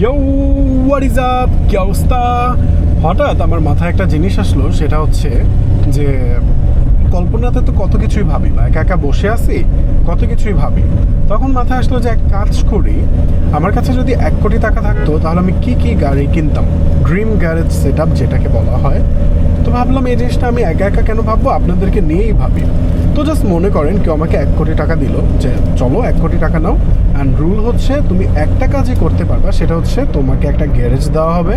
ইয়ো up কি অবস্থা? হঠাৎ আমার মাথায় একটা জিনিস আসলো, সেটা হচ্ছে যে কল্পনাতে তো কত কিছুই ভাবি বা একা একা বসে আছি, কত কিছুই ভাবি। তখন মাথায় আসলো যে এক কাজ করি, আমার কাছে যদি এক কোটি টাকা থাকতো, তাহলে আমি কি কি গাড়ি কিনতাম? ড্রিম গ্যারেজ সেট যেটাকে বলা হয় তো ভাবলাম এই জিনিসটা আমি একা একা কেন ভাববো? আপনাদেরকে নিয়েই ভাবি। তো জাস্ট মনে করেন কেউ আমাকে এক কোটি টাকা দিল যে, চলো এক কোটি টাকা নাও। অ্যান্ড রুল হচ্ছে তুমি একটা কাজই করতে পারবা, সেটা হচ্ছে তোমাকে একটা গ্যারেজ দেওয়া হবে।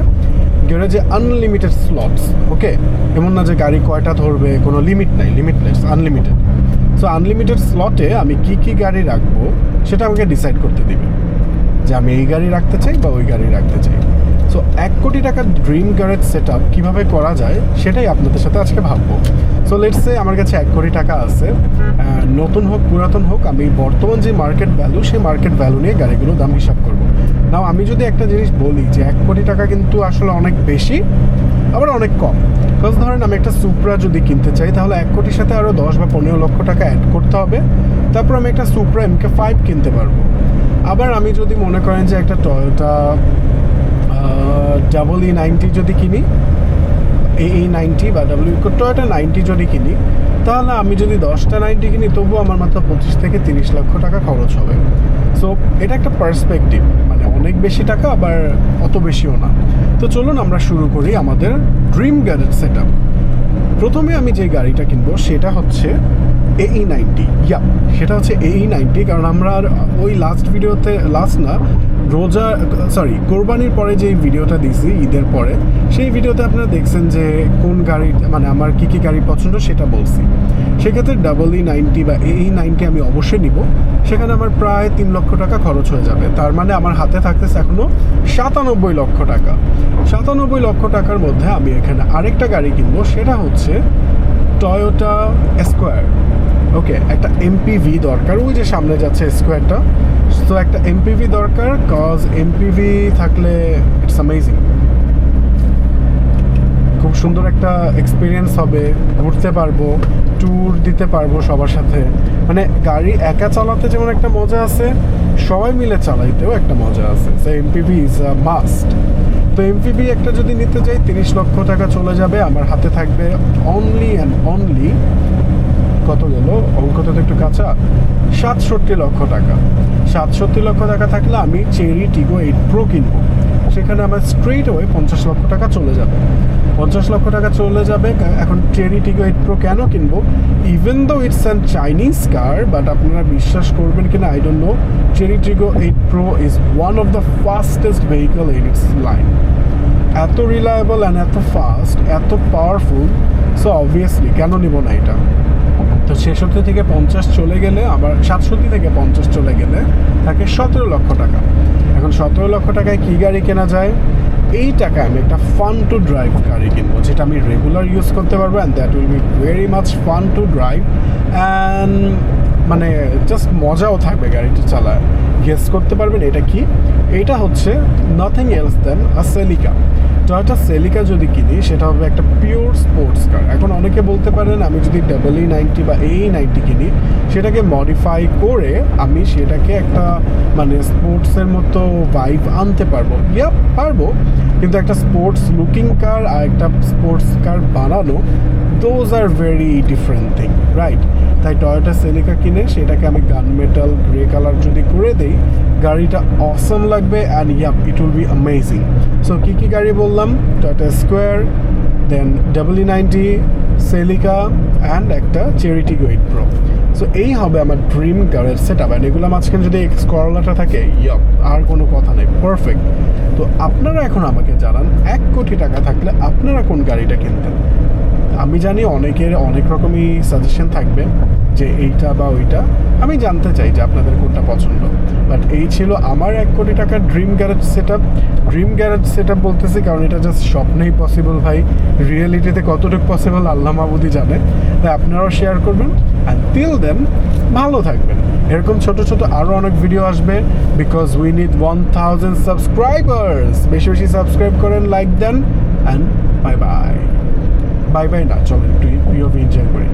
গ্যারেজে আনলিমিটেড স্লটস ওকে এমন না যে গাড়ি কয়টা ধরবে, কোনো লিমিট নাই লিমিটলেস আনলিমিটেড সো আনলিমিটেড স্লটে আমি কি কি গাড়ি রাখব, সেটা আমাকে ডিসাইড করতে দিবে। যে আমি এই গাড়ি রাখতে চাই বা ওই গাড়ি রাখতে চাই। সো এক কোটি টাকার ড্রিম গ্যারেজ সেট আপ কীভাবে করা যায়, সেটাই আপনাদের সাথে আজকে ভাববো। সো লেটসে আমার কাছে এক কোটি টাকা আছে নতুন হোক, পুরাতন হোক, আমি বর্তমান যে মার্কেট ভ্যালু সেই মার্কেট ভ্যালু নিয়ে গাড়িগুলোর দাম হিসাব করব। নাও আমি যদি একটা জিনিস বলি যে এক কোটি টাকা কিন্তু আসলে অনেক বেশি, আবার অনেক কম। বিকজ ধরেন আমি একটা সুপ্রা যদি কিনতে চাই, তাহলে এক কোটির সাথে আরও দশ বা পনেরো লক্ষ টাকা অ্যাড করতে হবে। তারপর আমি একটা সুপ্রা এমকে ফাইভ কিনতে পারব। আবার আমি যদি মনে করেন যে একটা টয়োটা ডাবল ই নাইনটি যদি কিনি এই নাইনটি বা ডাব্লিউ টয়োটা নাইনটি যদি কিনি, তাহলে আমি যদি দশটা নাইনটি কিনি, তবুও আমার মাত্র পঁচিশ থেকে তিরিশ লক্ষ টাকা খরচ হবে। সো এটা একটা পার্সপেক্টিভ মানে অনেক বেশি টাকা, আবার অত বেশিও না। তো চলুন আমরা শুরু করি আমাদের ড্রিম গ্যারেজ সেট প্রথমে আমি যে গাড়িটা কিনবো, সেটা হচ্ছে এই নাইনটি। ইয়া সেটা হচ্ছে এই নাইনটি, কারণ আমরা ওই লাস্ট ভিডিওতে লাস্ট না রোজা সরি কোরবানির পরে যে ভিডিওটা দিয়েছি ঈদের পরে, সেই ভিডিওতে আপনারা দেখছেন যে কোন গাড়ি মানে আমার কি কি গাড়ি পছন্দ সেটা বলছি। সেক্ষেত্রে ডাবল ই নাইনটি বা এই নাইনটি আমি অবশ্যই নিব। সেখানে আমার প্রায় তিন লক্ষ টাকা খরচ হয়ে যাবে। তার মানে আমার হাতে থাকতেছে এখনও সাতানব্বই লক্ষ টাকা। সাতানব্বই লক্ষ টাকার মধ্যে আমি এখানে আরেকটা গাড়ি কিনবো, সেটা হচ্ছে টয়োটা স্কোয়ার ওকে একটা এমপিভি দরকার। ওই যে সামনে যাচ্ছে স্কোয়ারটা তো একটা এমপিভি দরকার কজ এমপিভি থাকলে ইটস অ্যামেজিং খুব সুন্দর একটা এক্সপিরিয়েন্স হবে। ঘুরতে পারব ট্যুর দিতে পারব সবার সাথে। মানে গাড়ি একা চালাতে যেমন একটা মজা আছে, সবাই মিলে চালাইতেও একটা মজা আছে। এমপিভি ইজ আ মাস্ট তো এমপিবি একটা যদি নিতে চাই তিরিশ লক্ষ টাকা চলে যাবে। আমার হাতে থাকবে অনলি অ্যান্ড অনলি কত গেল? অঙ্কটা তো একটু কাঁচা। সাতষট্টি লক্ষ টাকা। সাতষট্টি লক্ষ টাকা থাকলে আমি চেরি টিগো এইট প্রো কিনবো। সেখানে আমার স্ট্রেট ওয়ে পঞ্চাশ লক্ষ টাকা চলে যাবে। পঞ্চাশ লক্ষ টাকা চলে যাবে এখন চেরি টিগো এইট প্রো কেন কিনবো? Even though it's an Chinese car but আপনারা বিশ্বাস করবেন কিনা I don't know Chery Tiggo eight pro is one of the fastest vehicle in its line এত রিলায়েবল অ্যান্ড এত ফাস্ট এত পাওয়ারফুল সো অবভিয়াসলি কেন নিব না এটা? তো ছেষট্টি থেকে পঞ্চাশ চলে গেলে, আবার সাতষট্টি থেকে পঞ্চাশ চলে গেলে থাকে সতেরো লক্ষ টাকা। সতেরো লক্ষ টাকায় কী গাড়ি কেনা যায়? এই টাকায় আমি একটা ফান টু ড্রাইভ গাড়ি কিনবো, যেটা আমি রেগুলার ইউজ করতে পারব and that will be very much fun to drive and মানে জাস্ট মজাও থাকবে গাড়িটি চালায়। গেস করতে পারবেন এটা কি? এটা হচ্ছে nothing else than a Celica Toyota Celica যদি কিনি, সেটা হবে একটা পিওর স্পোর্টস কার এখন অনেকে বলতে পারেন, আমি যদি ডাবল ই নাইনটি বা এই নাইনটি কিনি, সেটাকে মডিফাই করে আমি সেটাকে একটা মানে স্পোর্টসের মতো ভাইভ আনতে পারব। ইয়া পারব। কিন্তু একটা স্পোর্টস লুকিং কার আর একটা স্পোর্টস কার বানানো those are very different thing right তাই টয়োটা সেলিকা কিনে সেটাকে আমি গান মেটাল গ্রে কালার যদি করে দেই, গাড়িটা অসম লাগবে and yup it will be amazing so কী কী গাড়ি বললাম? Toyota square then double E ninety Celica and একটা চেরিটি গোয়েট প্রো সো এই হবে আমার ড্রিম কারের সেট আপ অ্যান্ড এগুলো মাঝখানে যদি এক্স করলাটা থাকে ইয়াপ আর কোনো কথা নেই পারফেক্ট তো আপনারা এখন আমাকে জানান, এক কোটি টাকা থাকলে আপনারা কোন গাড়িটা কিনতেন? আমি জানি অনেকের অনেক রকমই সাজেশন থাকবে যে এইটা বা ওইটা। আমি জানতে চাই যে আপনাদের কোনটা পছন্দ। বাট এই ছিল আমার এক কোটি টাকার dream garage set up dream garage set up বলতেছি কারণ এটা জাস্ট স্বপ্নেই পসিবল ভাই। রিয়েলিটিতে কতটুকু পসিবল আল্লাহ মাহবুদি জানে। তাই আপনারাও শেয়ার করবেন। অ্যান্ড টিল দেন ভালো থাকবেন। এরকম ছোট ছোট আরও অনেক ভিডিও আসবে because we need one thousand subscribers বেশি বেশি সাবস্ক্রাইব করেন like then and bye bye bye bye না চলেন একটু পিওভি এনজয় করি।